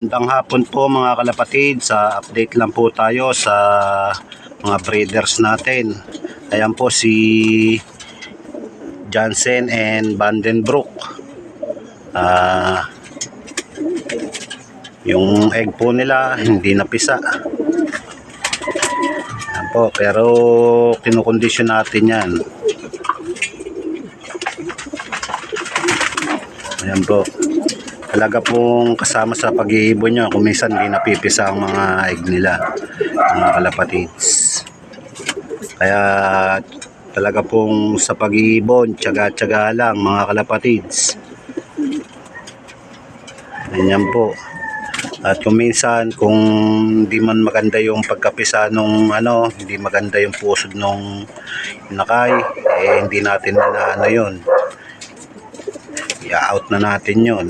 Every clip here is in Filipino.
Magandang hapon po mga kalapatid. Sa update lang po tayo sa mga breeders natin. Ayan po si Jansen and Vandenbroek. Ah yung egg po nila hindi napisa. Ayan po, pero kinukondisyon natin yan. Ayan po talaga pong kasama sa pag-iibon nyo. Kung minsan hindi napipisa ang mga egg nila mga kalapatids. Kaya talaga pong sa pag-iibon tsaga-tsaga lang mga kalapatids. Ganyan po. At kung minsan kung hindi man maganda yung pagkapisa nung ano hindi maganda yung pusod nung nakay eh hindi natin na ano yun. I-out na natin yun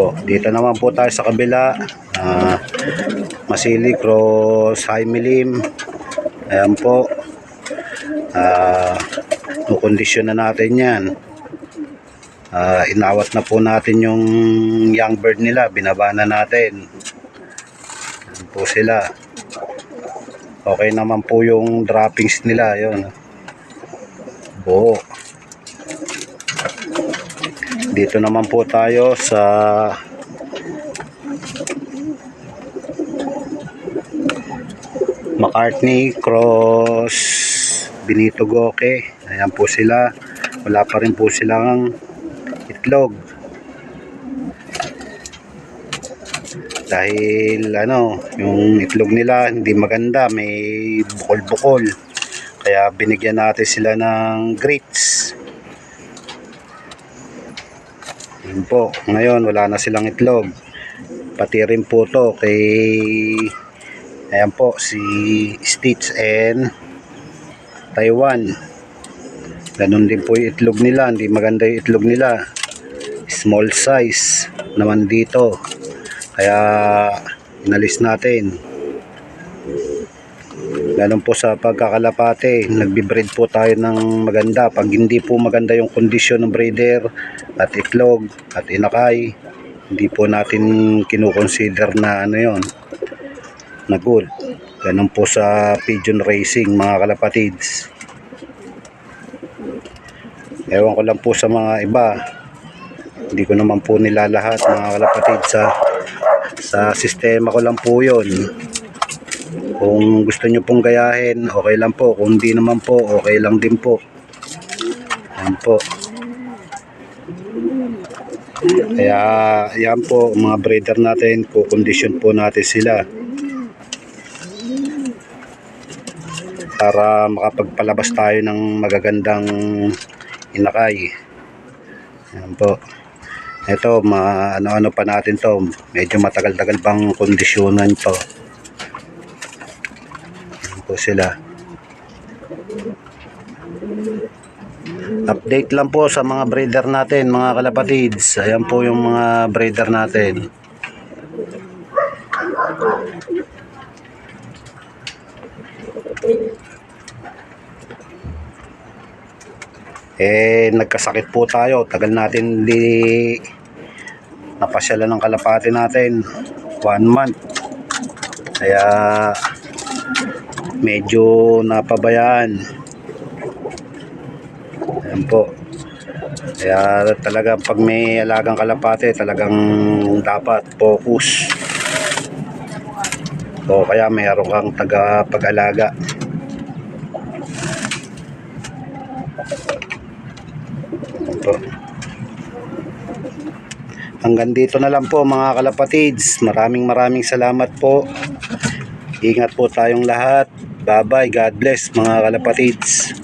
po. Dito naman po tayo sa kabila. Ah, Masili Cross High Milim. Ayan po. Ah, kondisyon na natin yan. Ah, inawat na po natin yung young bird nila. Binaba na natin. Ayan po sila. Okay naman po yung droppings nila. Yun. Buo. Dito naman po tayo sa McCartney Cross Benito Goque. Ayan po sila. Wala pa rin po silang itlog. Dahil ano, yung itlog nila hindi maganda, may bukol-bukol. Kaya binigyan natin sila ng grits. Yun po. Ngayon, wala na silang itlog. Pati rin po to kay ayan po, si Stitch and Taiwan. Ganun din po yung itlog nila. Hindi maganda yung itlog nila. Small size naman dito. Kaya inalis natin. Ganun po sa pagkakalapate, nagbibreed po tayo ng maganda. Pag hindi po maganda yung kondisyon ng breeder at itlog at inakay, hindi po natin kinukonsider na ano yon na good. Ganun po sa pigeon racing mga kalapatids. Ewan ko lang po sa mga iba. Hindi ko naman po nila lahat mga kalapatid sa sa sistema ko lang po yon kung gusto nyo pong gayahin, okay lang po. Kung hindi naman po, okay lang din po. Yan po. Kaya yan po, mga breeder natin, kukondisyon po natin sila. Para makapagpalabas tayo ng magagandang inakay. Yan po. Ito, ma ano-ano pa natin to. Medyo matagal-tagal bang kondisyonan to po sila. Update lang po sa mga breeder natin, mga kalapatids. Ayan po yung mga breeder natin. Eh, nagkasakit po tayo. Tagal natin di napasyalan ng kalapati natin. One month. Kaya medyo napabayaan. Ayan po. Kaya talaga pag may alagang kalapate, talagang dapat focus. O kaya mayroon kang taga pag-alaga. Ayan po. Hanggang dito na lang po mga kalapatids. Maraming maraming salamat po. Ingat po tayong lahat. Bye-bye. God bless mga kalapatids.